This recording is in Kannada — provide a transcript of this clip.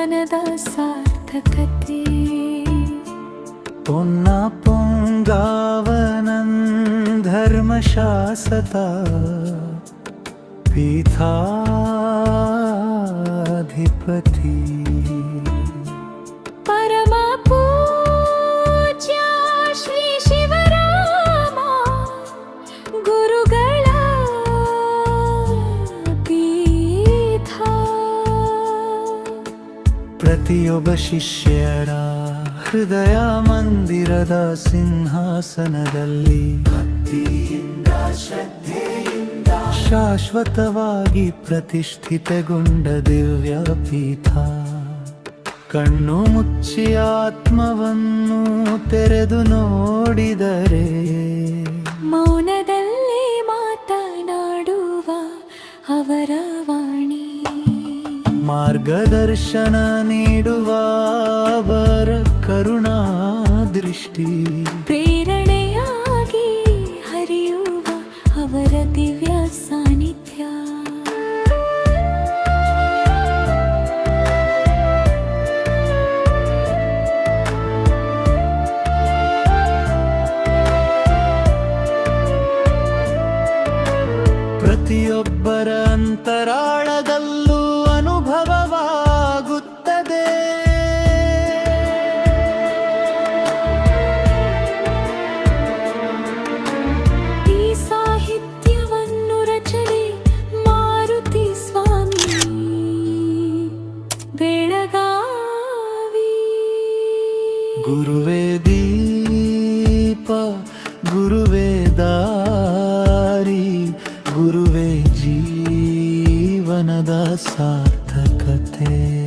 ಮನದ सार्थकती। पुनः पङ्गनं धर्मशासता पीथाधिपतिः ಪ್ರತಿಯೊಬ್ಬ ಶಿಷ್ಯರ ಹೃದಯ ಮಂದಿರದ ಸಿಂಹಾಸನದಲ್ಲಿ. ಶಾಶ್ವತವಾಗಿ ಪ್ರತಿಷ್ಠಿತಗೊಂಡ ದಿವ್ಯ ಪೀಠ. ಕಣ್ಣು ಮುಚ್ಚಿ ಆತ್ಮವನ್ನು ತೆರೆದು ನೋಡಿದರೆ. ಮೌನದಲ್ಲಿ ಮಾತನಾಡುವ ಅವರ ವಾಣಿ ಮಾರ್ಗದರ್ಶನ ನೀಡುವ ಅವರ ಕರುಣಾ ದೃಷ್ಟಿ ಪ್ರೇರಣೆಯಾಗಿ ಹರಿಯುವ ಅವರ ದಿವ್ಯ ಸಾನ್ನಿಧ್ಯ. ಪ್ರತಿಯೊಬ್ಬರ ಅಂತರಾಳದಲ್ಲೂ ಗುರುವೇ ದೀಪ ಗುರುವೇ ದಾರಿ ಗುರುವೇ ಜೀವನದ ಸಾರ್ಥಕತೆ.